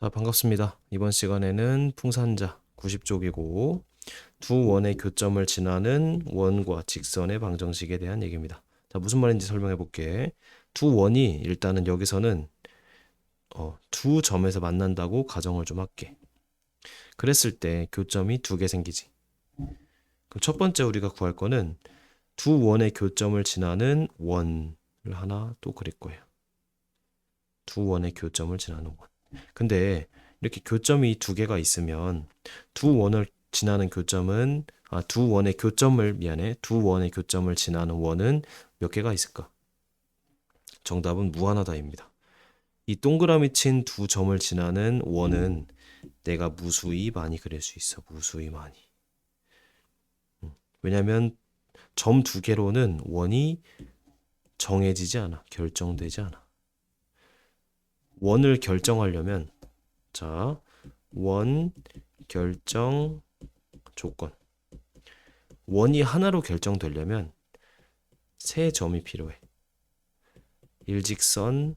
자, 반갑습니다. 이번 시간에는 풍산자 90쪽이고 두 원의 교점을 지나는 원과 직선의 방정식에 대한 얘기입니다. 자, 무슨 말인지 설명해 볼게. 두 원이 일단은 여기서는 어, 두 점에서 만난다고 가정을 좀 할게. 그랬을 때 교점이 두 개 생기지. 그럼 첫 번째 우리가 구할 거는 두 원의 교점을 지나는 원을 하나 또 그릴 거예요. 두 원의 교점을 지나는 원. 근데 이렇게 교점이 두 개가 있으면 두 원을 지나는 교점은 아, 두 원의 교점을 미안해. 두 원의 교점을 지나는 원은 몇 개가 있을까? 정답은 무한하다입니다. 이 동그라미 친 두 점을 지나는 원은 내가 무수히 많이 그릴 수 있어. 무수히 많이. 음, 왜냐면 점 두 개로는 원이 정해지지 않아. 결정되지 않아. 원을 결정하려면 자, 원 결정 조건. 원이 하나로 결정되려면 세 점이 필요해. 일직선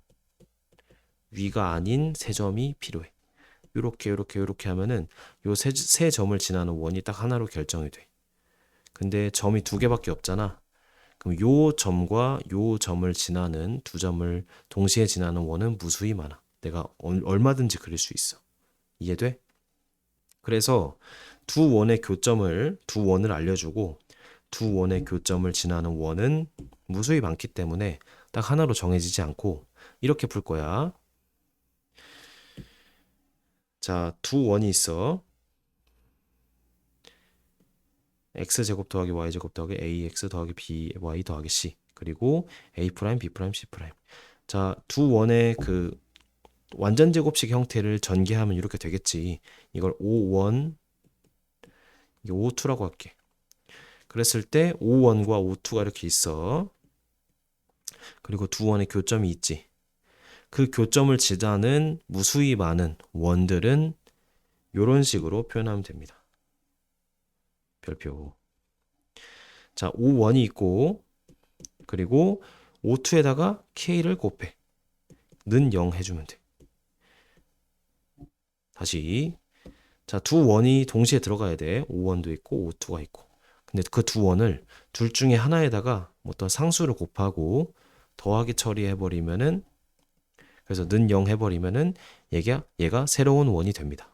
위가 아닌 세 점이 필요해. 요렇게 요렇게 요렇게 하면은 요세 세 점을 지나는 원이 딱 하나로 결정이 돼. 근데 점이 두 개밖에 없잖아. 그럼 요 점과 요 점을 지나는 두 점을 동시에 지나는 원은 무수히 많아. 내가 얼- 얼마든지 그릴 수 있어. 이해돼? 그래서 두 원의 교점을 두 원을 알려주고 두 원의 교점을 지나는 원은 무수히 많기 때문에 딱 하나로 정해지지 않고 이렇게 풀 거야. 자, 두 원이 있어. X 제곱 더하기 y 제곱 더하기 ax 더하기 by 더하기 c 그리고 a 프라임 b 프라임 c 프라임. 자, 두 원의 그 완전 제곱식 형태를 전개하면 이렇게 되겠지. 이걸 5원, 이게 5투라고 할게. 그랬을 때 5원과 5투가 이렇게 있어. 그리고 두 원의 교점이 있지. 그 교점을 지나는 무수히 많은 원들은 이런 식으로 표현하면 됩니다. 별표. 자, 5원이 있고, 그리고 5투에다가 k를 곱해. 는 0 해주면 돼. 다시 자, 두 원이 동시에 들어가야 돼. 5원도 있고 5투가 있고. 근데 그 두 원을 둘 중에 하나에다가 어떤 상수를 곱하고 더하기 처리해 버리면은 그래서 는 0 해 버리면은 얘가 얘가 새로운 원이 됩니다.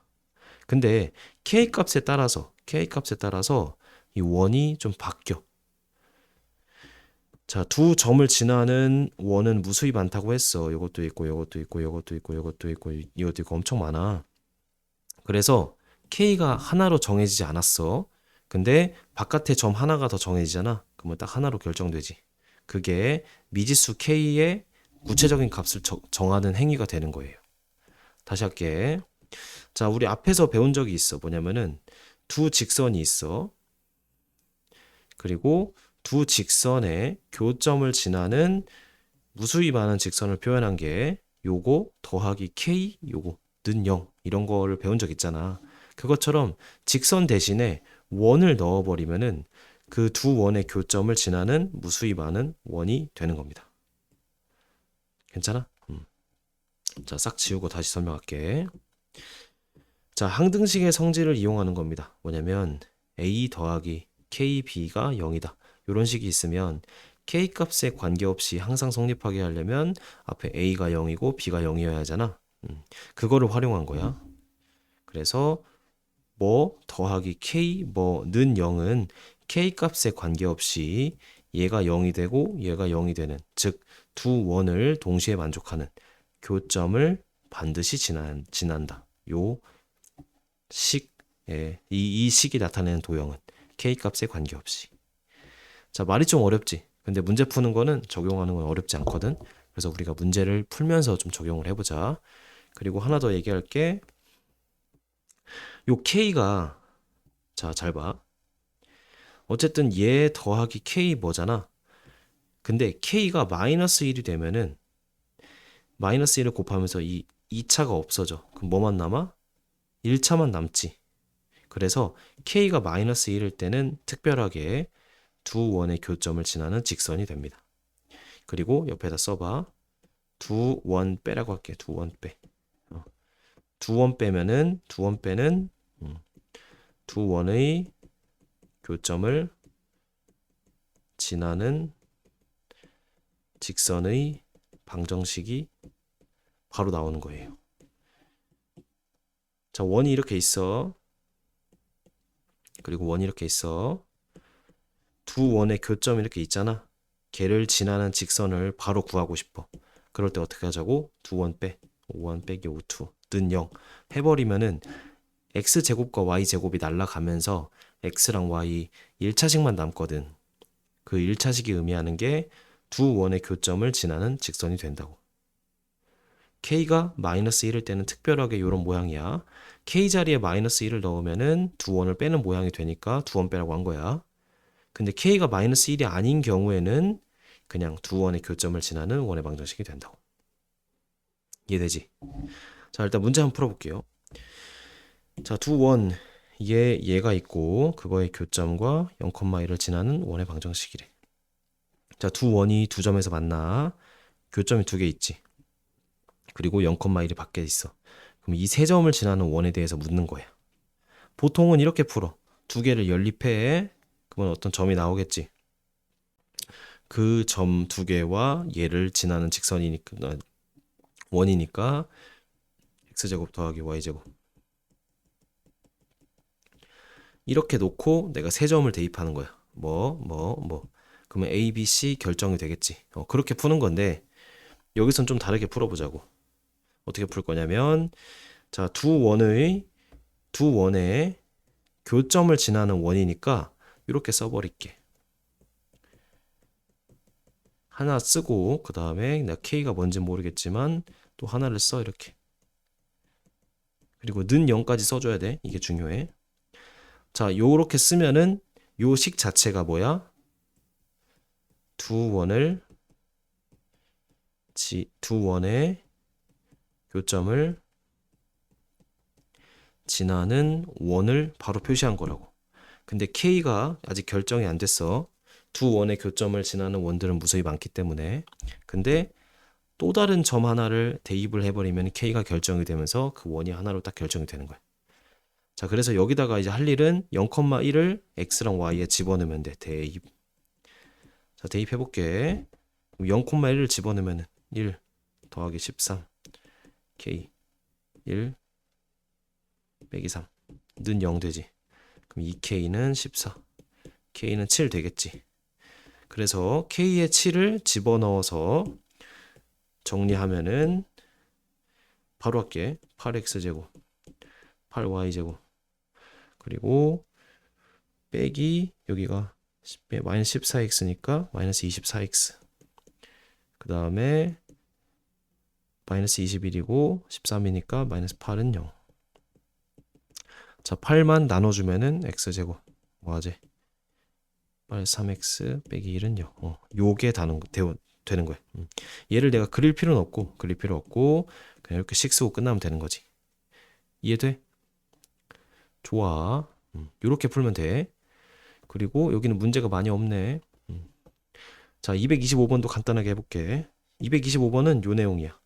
근데 k 값에 따라서 k 값에 따라서 이 원이 좀 바뀌어. 자, 두 점을 지나는 원은 무수히 많다고 했어. 이것도 있고, 이것도 있고, 이것도 있고, 이것도 있고, 이- 이것도 있고 엄청 많아. 그래서 K가 하나로 정해지지 않았어. 근데 바깥에 점 하나가 더 정해지잖아. 그러면 딱 하나로 결정되지. 그게 미지수 K의 구체적인 값을 저- 정하는 행위가 되는 거예요. 다시 할게. 자, 우리 앞에서 배운 적이 있어. 뭐냐면은 두 직선이 있어. 그리고 두 직선의 교점을 지나는 무수히 많은 직선을 표현한 게 요거 더하기 K 요거 는 0 이런 거를 배운 적 있잖아. 그것처럼 직선 대신에 원을 넣어버리면은 그 두 원의 교점을 지나는 무수히 많은 원이 되는 겁니다. 괜찮아? 음. 자, 싹 지우고 다시 설명할게. 자, 항등식의 성질을 이용하는 겁니다. 뭐냐면 a 더하기 kb가 0이다. 이런 식이 있으면 k 값에 관계없이 항상 성립하게 하려면 앞에 a가 0이고 b가 0이어야 하잖아. 음, 그거를 활용한 거야. 그래서 뭐 더하기 k 뭐는 0은 k 값에 관계없이 얘가 0이 되고 얘가 0이 되는 즉 두 원을 동시에 만족하는 교점을 반드시 지난, 지난다. 요 식, 예, 이, 이 식이 나타내는 도형은 k 값에 관계없이. 자, 말이 좀 어렵지. 근데 문제 푸는 거는 적용하는 건 어렵지 않거든. 그래서 우리가 문제를 풀면서 좀 적용을 해보자. 그리고 하나 더 얘기할 게. 요 k가 자, 잘 봐. 어쨌든 얘 더하기 k 뭐잖아. 근데 k가 마이너스 1이 되면은 마이너스 1을 곱하면서 이 2차가 없어져. 그럼 뭐만 남아? 1차만 남지. 그래서 k가 마이너스 1일 때는 특별하게 두 원의 교점을 지나는 직선이 됩니다. 그리고 옆에다 써봐. 두 원 빼라고 할게. 두 원 빼. 어. 두두원 빼면은 두 원 빼는 음, 두 원의 교점을 지나는 직선의 방정식이 바로 나오는 거예요. 자, 원이 이렇게 있어. 그리고 원이 이렇게 있어. 두 원의 교점이 이렇게 있잖아. 걔를 지나는 직선을 바로 구하고 싶어. 그럴 때 어떻게 하자고? 두 원 빼. 5원 빼기 5투. 는 0. 해버리면은 x제곱과 y제곱이 날라가면서 x랑 y 1차식만 남거든. 그 1차식이 의미하는 게 두 원의 교점을 지나는 직선이 된다고. K가 마이너스 1일 때는 특별하게 이런 모양이야. k 자리에 마이너스 1을 넣으면은 두 원을 빼는 모양이 되니까 두 원 빼라고 한 거야. 근데 k가 마이너스 1이 아닌 경우에는 그냥 두 원의 교점을 지나는 원의 방정식이 된다고. 이해되지? 자, 일단 문제 한번 풀어볼게요. 자, 두 원, 얘, 얘가 있고, 그거의 교점과 0,1을 지나는 원의 방정식이래. 자, 두 원이 두 점에서 만나. 교점이 두 개 있지. 그리고 0,1이 밖에 있어. 그럼 이 세 점을 지나는 원에 대해서 묻는 거야. 보통은 이렇게 풀어. 두 개를 연립해. 그러면 어떤 점이 나오겠지. 그 점 두 개와 얘를 지나는 직선이니까, 아, 원이니까, x제곱 더하기 y제곱. 이렇게 놓고 내가 세 점을 대입하는 거야. 뭐, 뭐, 뭐. 그러면 A, B, C 결정이 되겠지. 어, 그렇게 푸는 건데, 여기선 좀 다르게 풀어보자고. 어떻게 풀 거냐면, 자, 두 원의, 두 원의 교점을 지나는 원이니까, 이렇게 써버릴게. 하나 쓰고, 그 다음에 내가 K가 뭔지 모르겠지만, 또 하나를 써, 이렇게. 그리고 는 0까지 써줘야 돼. 이게 중요해. 자, 요렇게 쓰면은 요 식 자체가 뭐야? 두 원을 지, 두 원의 교점을 지나는 원을 바로 표시한 거라고. 근데 K가 아직 결정이 안 됐어. 두 원의 교점을 지나는 원들은 무수히 많기 때문에. 근데 또 다른 점 하나를 대입을 해버리면 K가 결정이 되면서 그 원이 하나로 딱 결정이 되는 거야. 자, 그래서 여기다가 이제 할 일은 0,1을 x랑 y에 집어넣으면 돼. 대입. 자, 대입해 볼게. 0,1을 집어넣으면 1 더하기 13 k 1 빼기 3는 0 되지. 그럼 2k는 14. k는 7 되겠지. 그래서 k의 7을 집어넣어서 정리하면은 바로 할게. 8x 제곱 8y 제곱 그리고 빼기 여기가 마이너스 14x니까 마이너스 24x 그 다음에 마이너스 21이고 13이니까 마이너스 8은 0. 자 8만 나눠주면은 x제곱 뭐하지? 마이너스 3x 빼기 1은 0. 어, 요게 다는, 되, 되는 거야. 음. 얘를 내가 그릴 필요는 없고 그릴 필요 없고 그냥 이렇게 식 쓰고 끝나면 되는 거지. 이해돼? 좋아. 음, 이렇게 풀면 돼. 그리고 여기는 문제가 많이 없네. 음. 자, 225번도 간단하게 해볼게. 225번은 요 내용이야.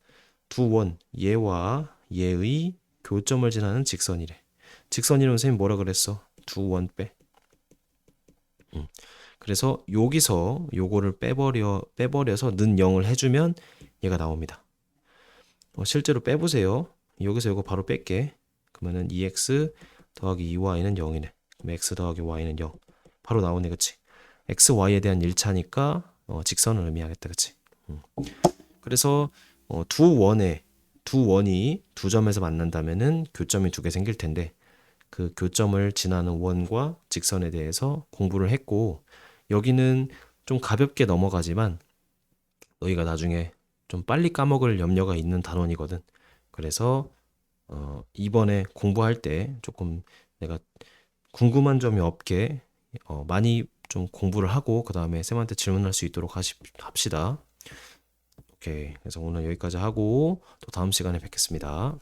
두 원, 얘와 얘의 교점을 지나는 직선이래. 직선이라면 선생님 뭐라 그랬어? 두 원 빼. 음. 그래서 여기서 요거를 빼버려 빼버려서 는 0을 해주면 얘가 나옵니다. 어, 실제로 빼보세요. 여기서 요거 바로 뺄게. 그러면은 2x 더하기 2y는 0이네. 그럼 x 더하기 y는 0. 바로 나오네, 그치? x, y에 대한 1차니까 어, 직선을 의미하겠다, 그치? 음. 그래서 어, 두 원에 두 원이 두 점에서 만난다면은 교점이 두 개 생길 텐데 그 교점을 지나는 원과 직선에 대해서 공부를 했고 여기는 좀 가볍게 넘어가지만 너희가 나중에 좀 빨리 까먹을 염려가 있는 단원이거든. 그래서 어, 이번에 공부할 때 조금 내가 궁금한 점이 없게 어, 많이 좀 공부를 하고 그 다음에 쌤한테 질문할 수 있도록 하시, 합시다. 오케이. 그래서 오늘 여기까지 하고 또 다음 시간에 뵙겠습니다.